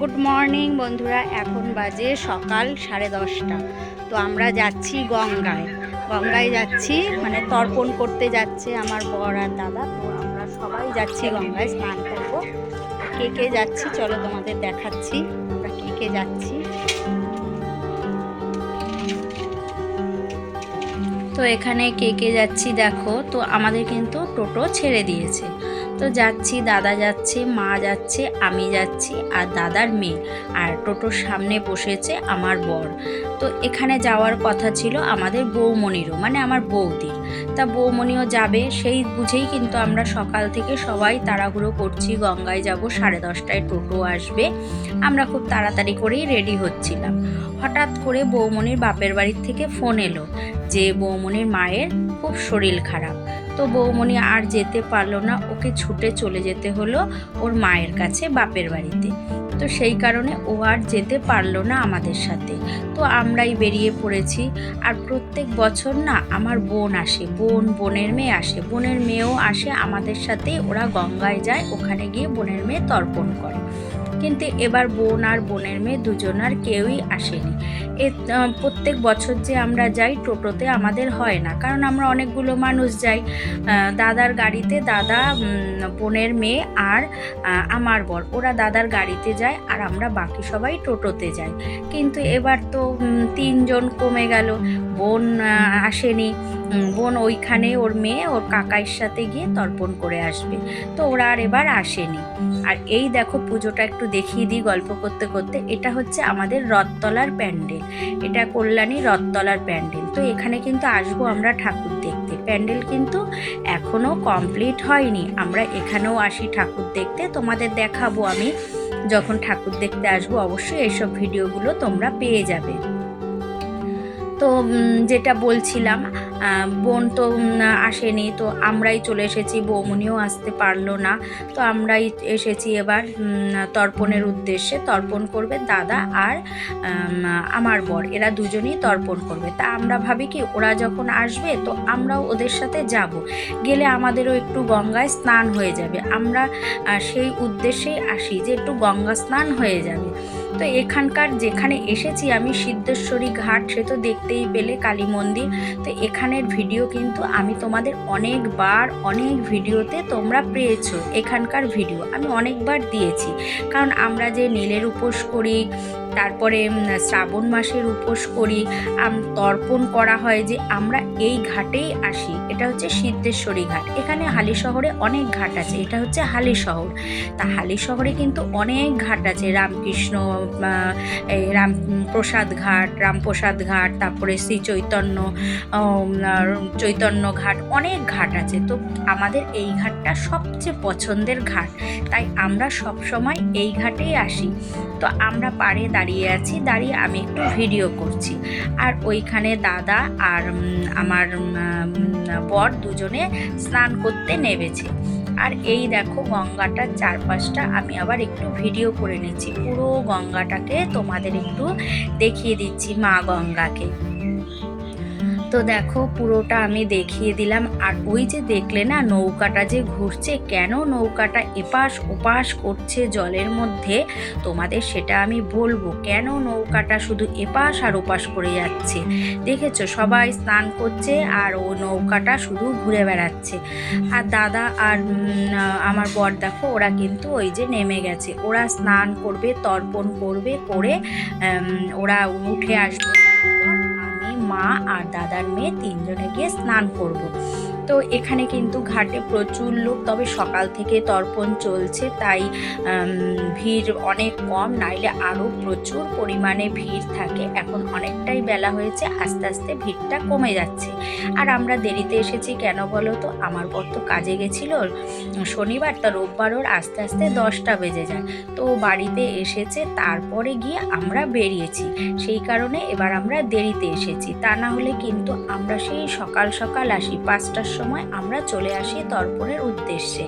Good morning বন্ধুরা, এখন বাজে সকাল সাড়ে দশটা। তো আমরা যাচ্ছি গঙ্গায়। গঙ্গায় যাচ্ছি মানে তর্পণ করতে যাচ্ছে আমার বর আর দাদা। তো আমরা সবাই যাচ্ছি গঙ্গায় স্নান করব। কে কে যাচ্ছি চলো তোমাদের দেখাচ্ছি। আমরা কে কে যাচ্ছি। তো এখানে কে কে যাচ্ছি দেখো, তো আমাদের কিন্তু টোটো ছেড়ে দিয়েছে। তো যাচ্ছি, দাদা যাচ্ছে, মা যাচ্ছে, আমি যাচ্ছি আর দাদার মেয়ে আর টোটোর সামনে বসেছে আমার বর। তো এখানে যাওয়ার কথা ছিল আমাদের বৌমণিরও মানে আমার বৌদির। তা বৌমণিও যাবে, সেই বুঝেই কিন্তু আমরা সকাল থেকে সবাই তাড়াহুড়ো করছি, গঙ্গায় যাব, সাড়ে দশটায় টোটো আসবে। আমরা খুব তাড়াতাড়ি করেই রেডি হচ্ছিলাম। হঠাৎ করে বৌমণির বাপের বাড়ির থেকে ফোন এলো যে বৌমণির মায়ের খুব শরীর খারাপ। তো বৌমণি আর যেতে পারল না। ওকে ছুটে চলে যেতে হলো ওর মায়ের কাছে বাপের বাড়িতে। তো সেই কারণে ও আর যেতে পারল না আমাদের সাথে। তো আমরাই বেরিয়ে পড়েছি। আর প্রত্যেক বছর না আমার বোন আসে, বোন বোনের মেয়ে আসে, বোনের মেয়েও আসে আমাদের সাথে ওরা গঙ্গায় যায়, ওখানে গিয়ে বোনের মেয়ে তর্পণ করে। কিন্তু এবার বোন আর বোনের মেয়ে দুজন আর কেউই আসেনি। এ প্রত্যেক বছর যে আমরা যাই টোটোতে আমাদের হয় না, কারণ আমরা অনেকগুলো মানুষ যাই। দাদার গাড়িতে দাদা বোনের মেয়ে আর আমার বর। ওরা দাদার গাড়িতে যায় আর আমরা বাকি সবাই টোটোতে যাই। কিন্তু এবার তো তিনজন কমে গেল। বোন আসেনি। বোন ওইখানে ওর মেয়ে, ওর কাকাইয়ের সাথে গিয়ে তর্পণ করে আসবে। তো ওরা আর এবার আসেনি। আর এই দেখো পুজোটা একটু দেখিয়ে দিই গল্প করতে করতে। এটা হচ্ছে আমাদের রথতলার প্যান্ডেল। এটা কল্যাণী রথতলার প্যান্ডেল। তো এখানে কিন্তু আসব আমরা ঠাকুর দেখতে। প্যান্ডেল কিন্তু এখনও কমপ্লিট হয়নি। আমরা এখানেও আসি ঠাকুর দেখতে। তোমাদের দেখাবো আমি যখন ঠাকুর দেখতে আসব। অবশ্যই এইসব ভিডিওগুলো তোমরা পেয়ে যাবে। তো যেটা বলছিলাম বোন তো আসেনি, তো আমরাই চলে এসেছি, বৌমনিও আসতে পারল না। তো আমরাই এসেছি এবার তর্পণের উদ্দেশ্যে। তর্পণ করবে দাদা আর আমার বর। এরা দুজনেই তর্পণ করবে। তা আমরা ভাবি কি, ওরা যখন আসবে, তো আমরাও ওদের সাথে যাব। গেলে আমাদেরও একটু গঙ্গায় স্নান হয়ে যাবে। আমরা সেই উদ্দেশ্যেই আসি যে একটু গঙ্গা স্নান হয়ে যাবে। তো এখানকার যেখানে এসেছি আমি সিদ্ধেশ্বরী ঘাট, সে তো দেখতেই পেলে কালী মন্দির। তো এখানের ভিডিও কিন্তু আমি তোমাদের অনেকবার, অনেক ভিডিওতে তোমরা পেয়েছ এখানকার ভিডিও। আমি অনেকবার দিয়েছি। কারণ আমরা যে নীলের উপোস করি তারপরে শ্রাবণ মাসের উপোস করি তর্পণ করা হয় যে আমরা এই ঘাটেই আসি। এটা হচ্ছে সিদ্ধেশ্বরী ঘাট। এখানে হালি শহরে অনেক ঘাট আছে। এটা হচ্ছে হালি শহর। তা হালি শহরে কিন্তু অনেক ঘাট আছে। রামকৃষ্ণ রাম প্রসাদ ঘাট রামপ্রসাদ ঘাট, তারপরে শ্রী চৈতন্য চৈতন্য ঘাট, অনেক ঘাট আছে। তো আমাদের এই ঘাটটা সবচেয়ে পছন্দের ঘাট। তাই আমরা সব সময় এই ঘাটেই আসি। তো আমরা পাড়ে দাঁড়িয়ে আছি, দাঁড়িয়ে আমি একটু ভিডিও করছি। আর ওইখানে দাদা আর আমার বর দুজনে স্নান করতে নেমেছে। আর এই দেখো গঙ্গাটার চারপাশটা আমি আবার একটু ভিডিও করে নিচ্ছি। পুরো গঙ্গাটাকে তোমাদের একটু দেখিয়ে দিচ্ছি মা গঙ্গাকে। তো দেখো, পুরোটা আমি দেখিয়ে দিলাম। আর ওই যে দেখলে না, নৌকাটা যে ঘুরছে, কেন নৌকাটা এপাশ ওপাশ করছে জলের মধ্যে? তোমাদের সেটা আমি বলব, কেন নৌকাটা শুধু এপাশ আর ওপাশ করে যাচ্ছে? দেখেছ, সবাই স্নান করছে আর ও নৌকাটা শুধু ঘুরে বেড়াচ্ছে। আর দাদা আর আমার বর দেখো, ওরা কিন্তু ওই যে নেমে গেছে। ওরা স্নান করবে, তর্পণ করবে, করে ওরা উঠে আসবে। মা আর দাদার মেয়ে তিনজনে গিয়ে স্নান করব। তো এখানে কিন্তু ঘাটে প্রচুর লোক, তবে সকাল থেকে তর্পণ চলছে, তাই ভিড় অনেক কম, নাইলে আরও প্রচুর পরিমাণে ভিড় থাকে। এখন অনেকটাই বেলা হয়েছে, আস্তে আস্তে ভিড়টা কমে যাচ্ছে। আর আমরা দেরিতে এসেছি কেন বলো তো? আমার বর তো কাজে গেছিল, শনিবার তা রোববার ওর আস্তে আস্তে দশটা বেজে যায়। তো বাড়িতে এসেছে, তারপরে গিয়ে আমরা বেরিয়েছি। সেই কারণে এবার আমরা দেরিতে এসেছি। তা না হলে কিন্তু আমরা সেই সকাল সকাল আসি, পাঁচটার সময় আমরা চলে আসি তর্পণের উদ্দেশ্যে।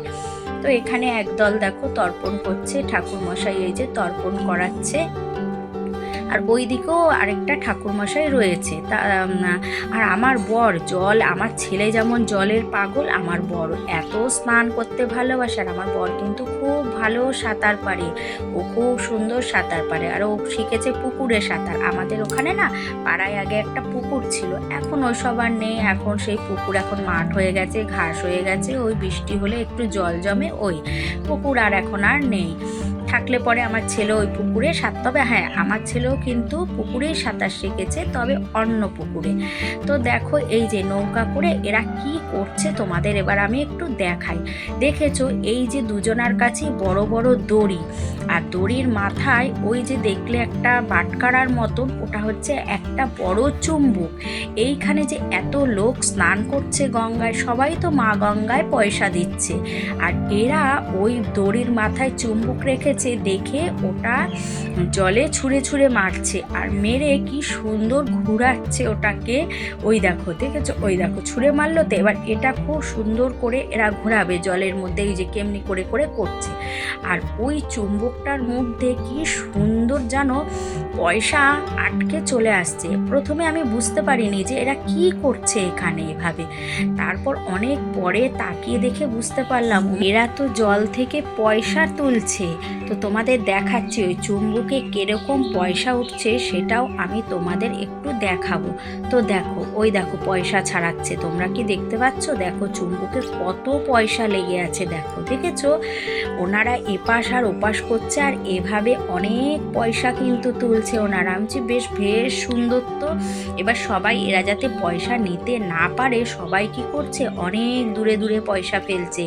তো এখানে একদল দেখো তর্পণ করছে ঠাকুর মশাই এই যে তর্পণ করাচ্ছে। আর ওই দিকেও আরেকটা ঠাকুরমশাই রয়েছে। তা আর আমার বর জল, আমার ছেলে যেমন জলের পাগল, আমার বর এত স্নান করতে ভালোবাসে আর আমার বর কিন্তু খুব ভালো সাঁতার পারে। ও খুব সুন্দর সাঁতার পারে। আর ও শিখেছে পুকুরে সাঁতার। আমাদের ওখানে না পাড়ায় আগে একটা পুকুর ছিল। এখন ওইসব আর নেই। এখন সেই পুকুর এখন মাঠ হয়ে গেছে, ঘাস হয়ে গেছে। ওই বৃষ্টি হলে একটু জল জমে ওই। পুকুর আর এখন আর নেই। থাকলে পরে আমার ছেলে ওই পুকুরে সাঁত, তবে হ্যাঁ আমার ছেলেও কিন্তু পুকুরেই সাঁতার শিখেছে, তবে অন্য পুকুরে। তো দেখো এই যে নৌকা করে এরা কি করছে তোমাদের এবার আমি একটু দেখাই। দেখেছ এই যে দুজনার কাছে বড় বড় দড়ি, আর দড়ির মাথায় ওই যে দেখলে একটা বাটকারার মতন, ওটা হচ্ছে একটা বড় চুম্বুক। এইখানে যে এত লোক স্নান করছে গঙ্গায়, সবাই তো মা গঙ্গায় পয়সা দিচ্ছে। আর এরা ওই দড়ির মাথায় চুম্বুক রেখেছে দেখে ওটা জলে ছুঁড়ে ছুঁড়ে মারছে আর মেরে কি সুন্দর ঘুরাচ্ছে ওটাকে। ওই দেখো, দেখেছ? ওই দেখো, ছুঁড়ে মারলো তো। এবার এটা খুব সুন্দর করে এরা ঘোরাবে জলের মধ্যে, এই যে কেমনি করে করে করছে। আর ওই চুম্বকটার মধ্যে কি সুন্দর যেন পয়সা আটকে চলে আসছে। প্রথমে আমি বুঝতে পারিনি যে এরা কি করছে এখানে এভাবে। তারপর অনেক পরে তাকিয়ে দেখে বুঝতে পারলাম, এরা তো জল থেকে পয়সা তুলছে। তো তোমাদের দেখাচ্ছি, ওই চুম্বুকে কীরকম পয়সা উঠছে সেটাও আমি তোমাদের একটু দেখাবো। তো দেখো, ওই দেখো পয়সা ছাড়াচ্ছে। তোমরা কি দেখতে পাচ্ছ? দেখো চুম্বুকে কত পয়সা লেগে আছে, দেখো। দেখেছ? ওনারা এপাশ আর ওপাশ করছে আর এভাবে অনেক পয়সা কিন্তু তুলছে ওনারা। আমি বলছি, বেশ বেশ সুন্দর তো। এবার সবাই এরা যাতে পয়সা নিতে না পারে সবাই কি করছে? অনেক দূরে দূরে পয়সা ফেলছে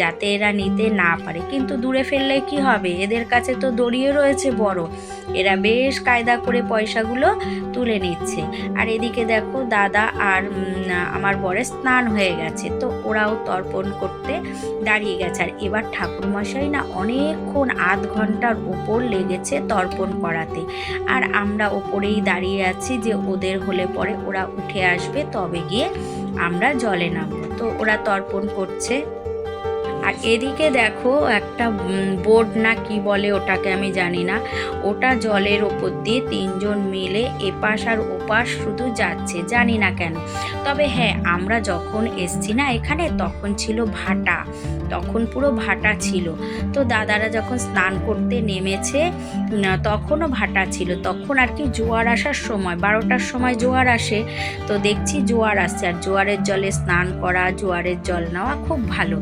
যাতে এরা নিতে না পারে। কিন্তু দূরে ফেললে কি হবে? এদের কাছে তো দড়িয়ে রয়েছে বড়। এরা বেশ কায়দা করে পয়সাগুলো তুলে নিচ্ছে। আর এদিকে দেখো দাদা আর আমার বরের স্নান হয়ে গেছে। তো ওরাও তর্পণ করতে দাঁড়িয়ে গেছে। আর এবার ঠাকুরমশাই না অনেকক্ষণ আধ ঘণ্টার উপর লেগেছে তর্পণ করাতে। আর আমরা ওপরেই দাঁড়িয়ে আছি যে ওদের হলে পরে ওরা উঠে আসবে, তবে গিয়ে আমরা জলে নামবো। তো ওরা তর্পণ করছে। আর এদিকে দেখো একটা বোর্ড না কি বলে ওটাকে আমি জানি না। ওটা জলের ওপর দিয়ে তিনজন মিলে এপাশ আর ওপাশ শুধু যাচ্ছে, জানি না কেন। তবে হ্যাঁ আমরা যখন এসছি না এখানে, তখন ছিল ভাটা। তখন পুরো ভাটা ছিল। তো দাদারা যখন স্নান করতে নেমেছে তখনও ভাটা ছিল। তখন আর কি জোয়ার আসার সময়, বারোটার সময় জোয়ার আসে। তো দেখছি জোয়ার আসছে, আর জোয়ারের জলে স্নান করা, জোয়ারের জল নেওয়া খুব ভালো।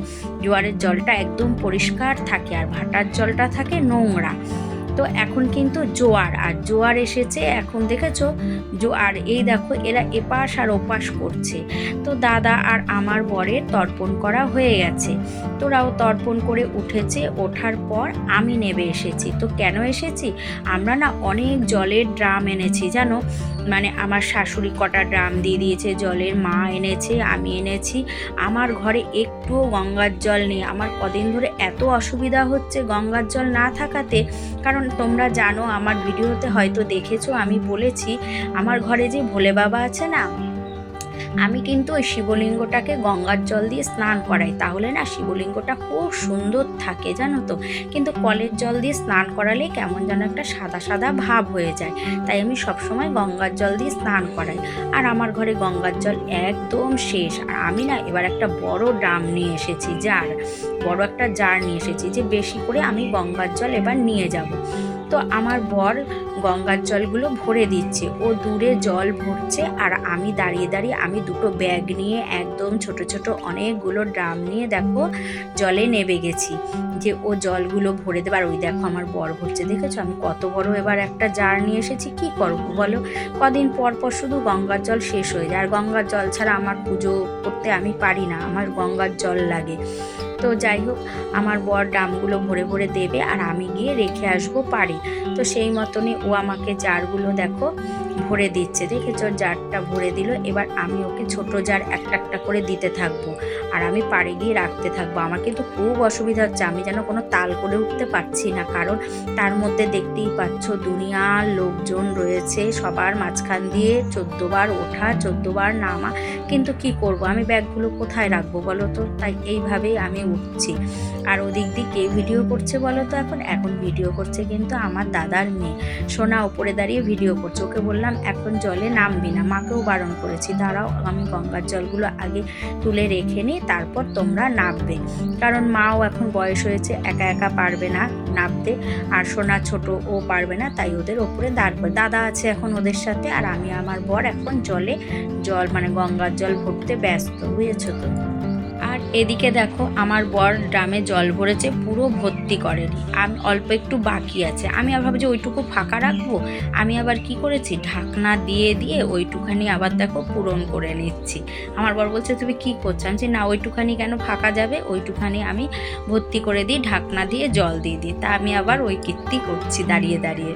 জোয়ারের জলটা একদম পরিষ্কার থাকে আর ভাটার জলটা থাকে নোংরা। তো এখন কিন্তু জোয়ার, আর জোয়ার এসেছে, এখন দেখেছ? জোয়ার এই দেখো, এরা এপাশ আর ওপাশ করছে। তো দাদা আর আমার বরের তর্পণ করা হয়ে গেছে। তোরাও তর্পণ করে উঠেছে, ওঠার পর আমি নেবে এসেছি। তো কেন এসেছি? আমরা না অনেক জলের ড্রাম এনেছি, জানো? মানে আমার শাশুড়ি কটা ড্রাম দিয়ে দিয়েছে, জলের মা এনেছে, আমি এনেছি। আমার ঘরে একটুও গঙ্গার জল নেই। আমার কদিন ধরে এত অসুবিধা হচ্ছে গঙ্গার জল না থাকাতে। কারণ তোমরা জানো, আমার ভিডিওতে হয়তো দেখেছ, আমি বলেছি, আমার ঘরে যে ভোলে বাবা আছে না আমি কিন্তু ওই শিবলিঙ্গটাকে গঙ্গার জল দিয়ে স্নান করাই। তাহলে না শিবলিঙ্গটা খুব সুন্দর থাকে জানো তো? কিন্তু কলের জল দিয়ে স্নান করালে কেমন যেন একটা সাদা সাদা ভাব হয়ে যায়। তাই আমি সবসময় গঙ্গার জল দিয়ে স্নান করাই। আর আমার ঘরে গঙ্গার জল একদম শেষ। আর আমি না এবার একটা বড় ড্রাম নিয়ে এসেছি, জার। বড় একটা জার নিয়ে এসেছি যে বেশি করে আমি গঙ্গার জল এবার নিয়ে যাব। তো আমার বর গঙ্গার জলগুলো ভরে দিচ্ছে। ও দূরে জল ভরছে আর আমি দাঁড়িয়ে দাঁড়িয়ে আমি দুটো ব্যাগ নিয়ে একদম ছোট ছোট অনেকগুলো ড্রাম নিয়ে দেখো জলে নেবে গেছি। যে ও জলগুলো ভরে দেবে। আর ওই দেখো আমার বর ভরছে। দেখেছ? আমি কত বড় এবার একটা জার নিয়ে এসেছি। কি করব বলো? কদিন পর পর শুধু গঙ্গার জল শেষ হয়ে যায়। আর গঙ্গার জল ছাড়া আমার পুজো করতে আমি পারি না। আমার গঙ্গার জল লাগে। তো যাই হোক, আমার বর ড্রামগুলো ভরে ভরে দেবে আর আমি গিয়ে রেখে আসব পারি তো সেই মতনই ও আমাকে জারগুলো দেখো ভরে দিচ্ছে। দেখেছ? জারটা ভরে দিল। এবার আমি ওকে ছোট জার একটা একটা করে দিতে থাকব। আর আমি পাড়ে গিয়ে রাখতে থাকব। আমার কিন্তু খুব অসুবিধা হচ্ছে। আমি যেন কোনো তাল করে উঠতে পারছি না। কারণ তার মধ্যে দেখতেই পাচ্ছ দুনিয়ার লোকজন রয়েছে সবার মাঝখান দিয়ে। চোদ্দোবার ওঠা চোদ্দোবার নামা। কিন্তু কি করব? আমি ব্যাগগুলো কোথায় রাখব বলো তো? তাই এইভাবেই আমি উঠছি। আর ওদিক দিয়ে কে ভিডিও করছে বলো তো? এখন এখন ভিডিও করছে কিন্তু আমার দাদার মেয়ে। সোনা ওপরে দাঁড়িয়ে ভিডিও করছে। ওকে বললাম, এখন জলে নামবি না। মাকেও বারণ করেছি। দাঁড়াও, আমি গঙ্গার জলগুলো আগে তুলে রেখে নিই। তারপর তোমরা নামবে কারণ মাও এখন বয়স হয়েছে, একা একা পারবে না নামতে আর সোনা ছোট, ও পারবে না, তাই ওদের ওপরে দাঁড় দাদা আছে এখন ওদের সাথে, আর আমি আমার বর এখন জলে জল মানে গঙ্গার জল ভরতে ব্যস্ত, বুঝেছ তো? আর এদিকে দেখো, আমার বর ড্রামে জল ভরেছে, পুরো ভর্তি করেনি। আমি, অল্প একটু বাকি আছে। আমি আবার ভাবছি ওইটুকু ফাঁকা রাখব? আমি আবার কি করেছি? ঢাকনা দিয়ে দিয়ে ওইটুখানি আবার দেখো পূরণ করে নিচ্ছি। আমার বর বলছে, তুমি কি করছ? আমি না, ওইটুখানি কেন ফাঁকা যাবে? ওইটুখানি আমি ভর্তি করে দিই, ঢাকনা দিয়ে জল দিয়ে দিই। তা আমি আবার ওই কীর্তি করছি দাঁড়িয়ে দাঁড়িয়ে।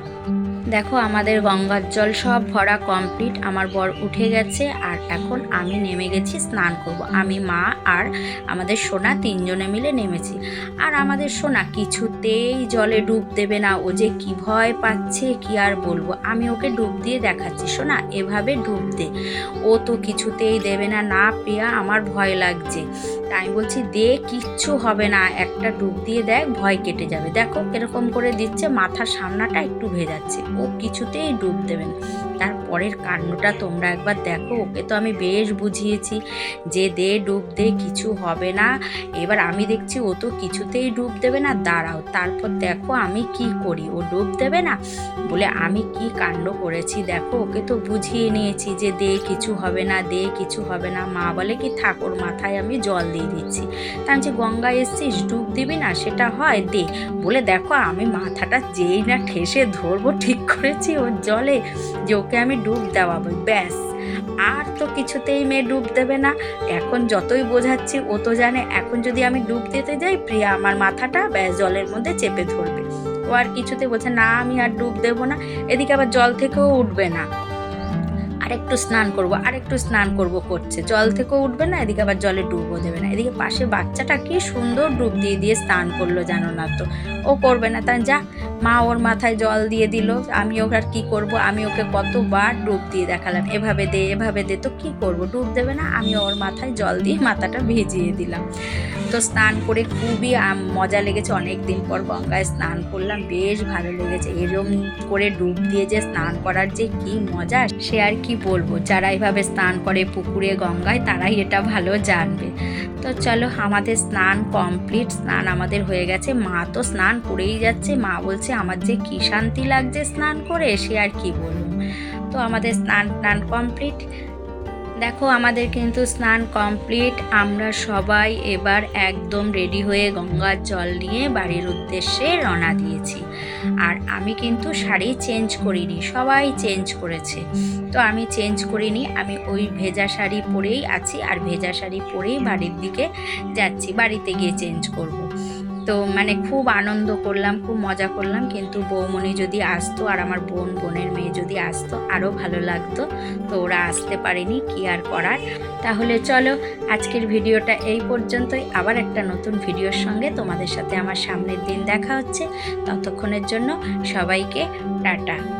দেখো, আমাদের গঙ্গার জল সব ভরা কমপ্লিট আমার বর উঠে গেছে আর এখন আমি নেমে গেছি স্নান করব। আমি, মা আর আমাদের সোনা তিনজনে মিলে নেমেছি। আর আমাদের সোনা কিছুতেই জলে ডুব দেবে না। ও যে কি ভয় পাচ্ছে, কি আর বলব? আমি ওকে ডুব দিয়ে দেখাচ্ছি, সোনা, এভাবে ডুব দে। ও তো কিছুতেই দেবে না না প্রিয়া আমার ভয় লাগছে। তাই আমি বলছি, দে, কিচ্ছু হবে না। একটা ডুব দিয়ে দেখ, ভয় কেটে যাবে। দেখো, কীরকম করে দিচ্ছে, মাথার সামনাটা একটু ভেজাচ্ছে। ও কিছুতেই ডুব দেবে না। তারপরের কাণ্ডটা তোমরা একবার দেখো। ওকে তো আমি বেশ বুঝিয়েছি যে দে ডুব দে, কিছু হবে না। এবার আমি দেখছি ও তো কিছুতেই ডুব দেবে না। দাঁড়াও, তারপর দেখো আমি কি করি? ও ডুব দেবে না? বলে আমি কি কাণ্ড করেছি? দেখো, ওকে তো বুঝিয়ে নিয়েছি যে দে কিছু হবে না, দে কিছু হবে না। মা বলে কি, ঠাকুর মাথায় আমি জল দিয়ে দিচ্ছি। তা আমি যে গঙ্গা এসছিস, ডুব দিবি না, সেটা হয় দে। বলে দেখো, আমি মাথাটা যেই না ঠেসে ধরবো, ঠিক করেছি ওর জলে যে ওকে আমি ডুব দেওয়াবো ব্যাস। আর তো কিছুতেই মেয়ে ডুব দেবে না। এখন যতই বোঝাচ্ছি, ও তো জানে, এখন যদি আমি ডুব দিতে যাই, প্রিয়া আমার মাথাটা, ব্যাস, জলের মধ্যে চেপে ধরবে। ও আর কিছুতে বলছে, না, আমি আর ডুব দেবো না। এদিকে আবার জল থেকেও উঠবে না। আরেকটু স্নান করব, আরেকটু স্নান করব করছে। জল থেকেও উঠবে না, এদিকে আবার জলে ডুবও দেবে না। এদিকে পাশে বাচ্চাটা কি সুন্দর ডুব দিয়ে দিয়ে স্নান করল জানো না তো? ও করবে না, তা যা। মা ওর মাথায় জল দিয়ে দিল, আমি ওকে আর কি করব? আমি ওকে কতবার ডুব দিয়ে দেখালাম। এভাবে দে এভাবে দে, তো কি করব? ডুব দেবে না? আমি ওর মাথায় জল দিয়ে মাথাটা ভিজিয়ে দিলাম। তো স্নান করে খুবই মজা লেগেছে অনেক দিন পর গঙ্গায় স্নান করলাম, বেশ ভালো লেগেছে। এরম করে ডুব দিয়ে যে স্নান করার যে কি মজা, সে আর কি বলব? যারা এভাবে স্নান করে পুকুরে, গঙ্গায়, তারাই এটা ভালো জানবে। তো চলো আমাদের স্নান কমপ্লিট, স্নান আমাদের হয়ে গেছে। মা তো স্নান করেই যাচ্ছে। মা বলছে, আমার যে কি শান্তি লাগছে স্নান করে, সে আর কি বলব তো আমাদের স্নান টান কমপ্লিট। দেখো, আমাদের কিন্তু স্নান কমপ্লিট। আমরা সবাই এবার একদম রেডি হয়ে গঙ্গার জল নিয়ে বাড়ির উদ্দেশ্যে রওনা দিয়েছি। আর আমি কিন্তু শাড়ি চেঞ্জ করিনি, সবাই চেঞ্জ করেছে তো আমি চেঞ্জ করিনি, আমি ওই ভেজা শাড়ি পরেই আছি আর ভেজা শাড়ি পরেই বাড়ির দিকে যাচ্ছি, বাড়িতে গিয়ে চেঞ্জ করব। তো মানে খুব আনন্দ করলাম, খুব মজা করলাম। কিন্তু বৌমনি যদি আসতো আর আমার বোন, বোনের মেয়ে যদি আসতো আরও ভালো লাগতো। তো ওরা আসতে পারেনি, কি আর করার? তাহলে চলো, আজকের ভিডিওটা এই পর্যন্তই। আবার একটা নতুন ভিডিওর সঙ্গে তোমাদের সাথে আমার সামনের দিন দেখা হচ্ছে। ততক্ষণের জন্য সবাইকে টাটা।